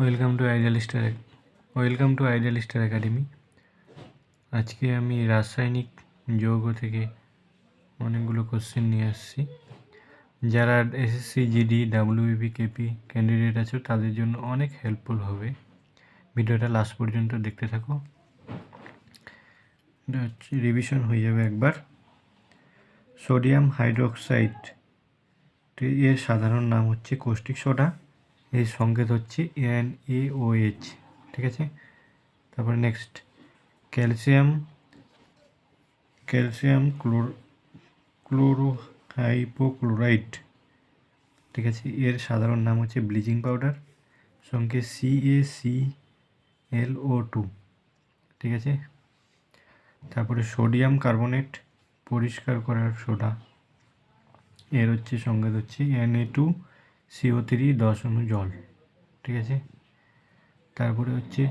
Welcome to ideal star welcome to ideal star academy আজকে আমি রাসায়নিক যৌগ থেকে অনেকগুলো কোশ্চেন নিয়ে আসছি। যারা SSC GD WB KP candidate আছে, তাদের জন্য অনেক হেল্পফুল হবে। ভিডিওটা লাস্ট পর্যন্ত দেখতে থাকো। রিভিশন হয়ে যাবে একবার। সোডিয়াম হাইড্রোক্সাইড এর সাধারণ নাম হচ্ছে কৌষ্টিক সোডা এর সংকেত হচ্ছে এন এ ও এইচ ঠিক আছে? তারপরে next calcium calcium chlor chlorohypochlorite ঠিক আছে? এর সাধারণ নাম হচ্ছে ব্লিচিং পাউডার সঙ্গে C A C L O two ঠিক আছে? তারপরে সোডিয়াম কার্বনেট পরিষ্কার করার সোডা এর হচ্ছে সংকেত হচ্ছে N A two CO three দশ অণু জল, ঠিক আছে? তারপরে হচ্ছে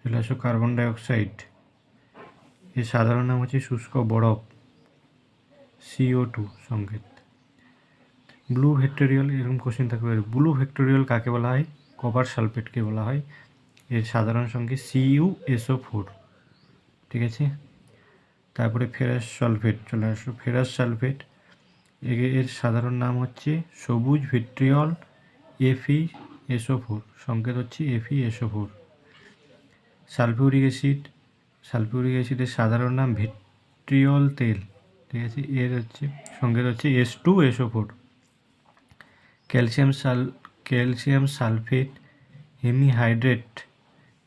চলে আসো কার্বন ডাইঅক্সাইড, এর সাধারণ নাম হচ্ছে শুষ্ক বরফ সিও টু সংকেত। ব্লু ভেক্টোরিয়াল, এরকম কোশ্চেন পারে। ব্লু ভেক্টোরিয়াল কাকে বলা হয়? কপার সালফেটকে বলা হয়। এর সাধারণ সংকেত সিইউ এসও ফোর ঠিক আছে? তারপরে ফেরাস সালফেট, চলে আসো ফেরাস সালফেট এর সাধারণ নাম হচ্ছে সবুজ ভিট্রিয়ল এফি এসও ফোর সংকেত হচ্ছে এফি SO four sulphuric acid, sulphuric অ্যাসিডের সাধারণ নাম ভিট্রিয়ল তেল, ঠিক আছে? এর হচ্ছে, সংকেত হচ্ছে S two SO four calcium sul, calcium sulphate hemihydrate,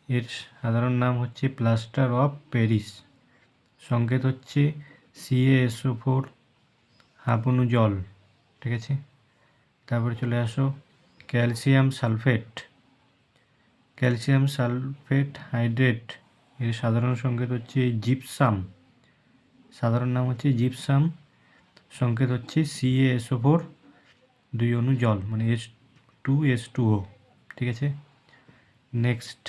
এর সাধারণ নাম হচ্ছে প্লাস্টার অফ প্যারিস। সংকেত হচ্ছে সিএএসও ফোর হাফ জল, ঠিক আছে? তারপরে চলে আসো, calcium sulphate. Calcium sulphate hydrate, এর সাধারণ সংকেত হচ্ছে জিপসাম। সাধারণ নাম হচ্ছে জিপসাম, সংকেত হচ্ছে সিএএসও ফোর দুই অণু জল মানে S two S two O ঠিক আছে? নেক্সট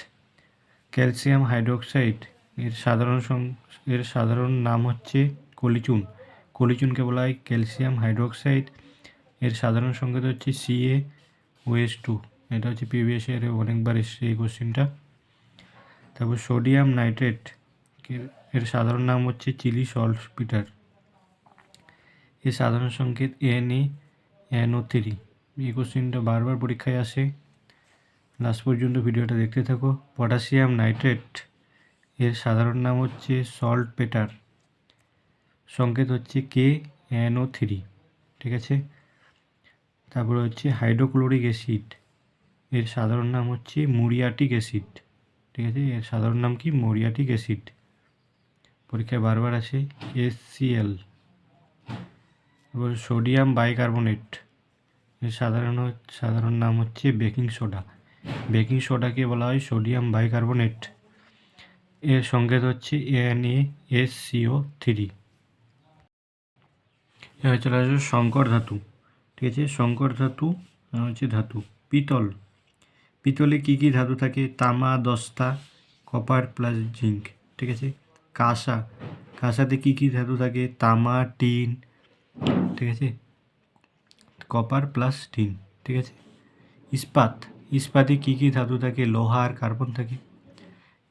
ক্যালসিয়াম হাইড্রোক্সাইড, এর সাধারণ এর সাধারণ নাম হচ্ছে কলিচুন। কলিচুনকে বলা হয় ক্যালসিয়াম হাইড্রোক্সাইড। এর সাধারণ সংকেত হচ্ছে সিএ ওএস টু এটা হচ্ছে পিভিএস এর অনেকবার এসছে এই কোশ্চেনটা তারপর সোডিয়াম নাইট্রেট এর সাধারণ নাম হচ্ছে চিলি সল্ট পিটার এর সাধারণ সংকেত N A N O three এই কোশ্চেনটা বারবার পরীক্ষায় আসে। লাস্ট পর্যন্ত ভিডিওটা দেখতে থাকো। পটাশিয়াম নাইট্রেট এর সাধারণ নাম হচ্ছে সল্ট পেটার সংকেত হচ্ছে কে এন ও থ্রি ঠিক আছে? তারপরে হচ্ছে হাইড্রোক্লোরিক অ্যাসিড, এর সাধারণ নাম হচ্ছে মুরিয়াটিক অ্যাসিড, ঠিক আছে? এর সাধারণ নাম কি? Muriatic acid. পরীক্ষায় বারবার আছে এসসিএল এবার সোডিয়াম বাইকার্বনেট, এর সাধারণ সাধারণ নাম হচ্ছে বেকিং সোডা। বেকিং সোডাকে বলা হয় সোডিয়াম বাইকার্বনেট। এর সংকেত হচ্ছে N A S CO three এবার চলে আসবে শঙ্কর ধাতু, ঠিক আছে? শঙ্কর ধাতু হচ্ছে ধাতু, পিতল। পিতলে কী কী ধাতু থাকে? তামা, দস্তা, কপার প্লাস জিঙ্ক, ঠিক আছে? কাঁসা, কাঁসাতে কী কী ধাতু থাকে? তামা, টিন, ঠিক আছে? কপার প্লাস টিন, ঠিক আছে? ইস্পাত, ইস্পাতে কী কী ধাতু থাকে? লোহা আর কার্বন থাকে।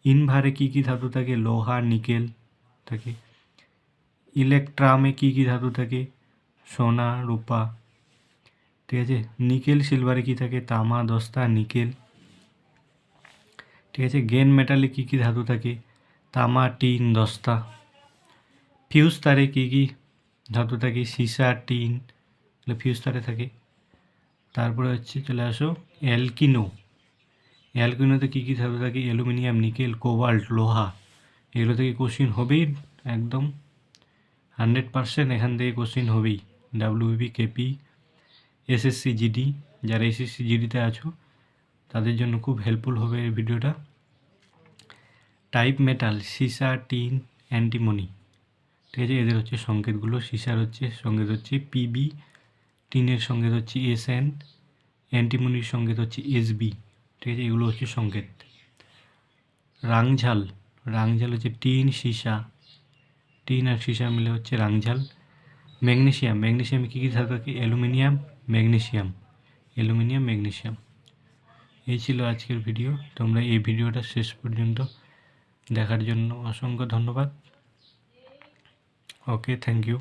ইনভারে কী কী ধাতু থাকে? লোহা, নিকেল থাকে। ইলেকট্রামে কী কী ধাতু থাকে? সোনা, রূপা। ঠিক আছে? নিকেল সিলভারে কী থাকে? তামা, দস্তা, নিকেল। ঠিক আছে? গেন মেটালে কী কী ধাতু থাকে? তামা, টিন, দস্তা। ফিউজ তারে কী কী ধাতু থাকে? সীসা, টিন। এগুলো ফিউজ তারে থাকে। তারপরে হচ্ছে চলে আসো, অ্যালকিনো। অ্যালকিনোতে কী কী ধাতু থাকে? অ্যালুমিনিয়াম, নিকেল, কোবাল্ট, লোহা। এগুলো থেকে কোশ্চিন হবেই, একদম। হান্ড্রেড পারসেন্ট এখান থেকে কোশ্চিন হবেই। ডাব্লিউবি কেপি এসএসসি জিডি যারা এসএসসি জিডিতে আছো, তাদের জন্য খুব হেল্পফুল হবে এই ভিডিওটা টাইপ মেটাল সিসা টিন অ্যান্টিমনি ঠিক আছে, এদের হচ্ছে সংকেতগুলো। সিসার হচ্ছে সংকেত হচ্ছে পিবি টিনের সংকেত হচ্ছে এস এন অ্যান্টিমনির সংকেত হচ্ছে এসবি ঠিক আছে, এগুলো হচ্ছে সংকেত। রাংঝাল রাংঝাল হচ্ছে টিন সীসা টিন আর সীসা মিলে হচ্ছে রাংঝাল ম্যাগনেশিয়াম, ম্যাগনেশিয়ামে কী কী থাকে অ্যালুমিনিয়াম, ম্যাগনেশিয়াম অ্যালুমিনিয়াম, ম্যাগনেশিয়াম। এই ছিল আজকের ভিডিও। তোমরা এই ভিডিওটা শেষ পর্যন্ত দেখার জন্য অসংখ্য ধন্যবাদ। Okay, thank you.